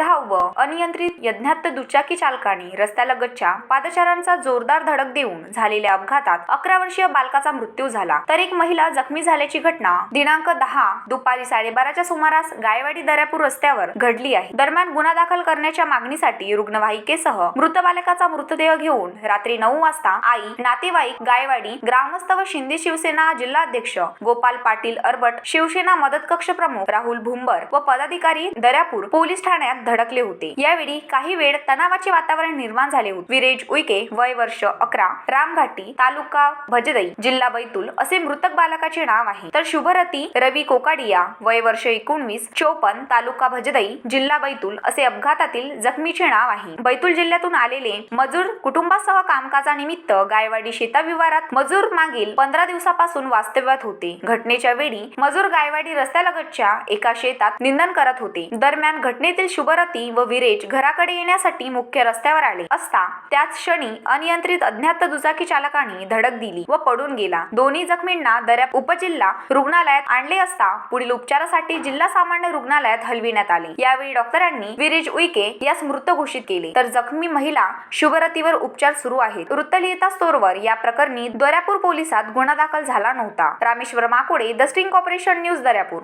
अनियंत्रित यज्ञात दुचाकी चालकाने रस्त्यालगतच्या पादचाऱ्यांचा जोरदार धडक देऊन झालेल्या अपघातात अकरा वर्षीय बालकाचा मृत्यू झाला. तर एक महिला जखमी झाल्याची घटना दिनांक दहा दुपारी साडेबाराच्या सुमारास गायवाडी दर्यापूर रस्त्यावर घडली आहे. दरम्यान गुन्हा दाखल करण्याच्या मागणीसाठी रुग्णवाहिकेसह मृत बालकाचा मृतदेह घेऊन रात्री नऊ वाजता आई नातेवाईक गायवाडी ग्रामस्थ व शिंदे शिवसेना जिल्हाध्यक्ष गोपाल पाटील अरबट शिवसेना मदत कक्ष प्रमुख राहुल भुंबर व पदाधिकारी दर्यापूर पोलीस ठाण्यात धडकले होते. यावेळी काही वेळ तणावाचे वातावरण निर्माण झाले होते. विरेज उईके वय वर्ष अकरा रामघाटी तालुका भजदई जिल्हा बैतूल असे मृतक बालकाचे नाव आहे. तर शुभरती रवी कोकाडिया वय वर्ष एकोणवीस चोपन्न तालुका भजदई जिल्हा बैतूल असे अपघातातील जखमीचे नाव आहे. बैतूल जिल्ह्यातून आलेले मजूर कुटुंबासह कामकाजानिमित्त गायवाडी शेताविवारात मजूर मागील पंधरा दिवसापासून वास्तव्यात होते. घटनेच्या वेळी मजूर गायवाडी रस्त्यालगतच्या एका शेतात निंदन करत होते. दरम्यान घटनेतील शुभ शुभरती व विरेज घराकडे येण्यासाठी मुख्य रस्त्यावर आले असता त्याच क्षणी अनियंत्रित अज्ञात दुचाकी चालकाने धडक दिली व पडून गेला. दोन्ही जखमींना दर्या उपजिल्हा रुग्णालयात आणले असता पुढील उपचारासाठी जिल्हा सामान्य रुग्णालयात हलविण्यात आले. यावेळी डॉक्टरांनी विरेज उईके यास मृत घोषित केले. तर जखमी महिला शुभरतीवर उपचार सुरू आहेत. वृत्त लिहिता स्तोरवर या प्रकरणी दर्यापूर पोलिसात गुन्हा दाखल झाला नव्हता. Rameshwar Makode the string corporation news Daryapur.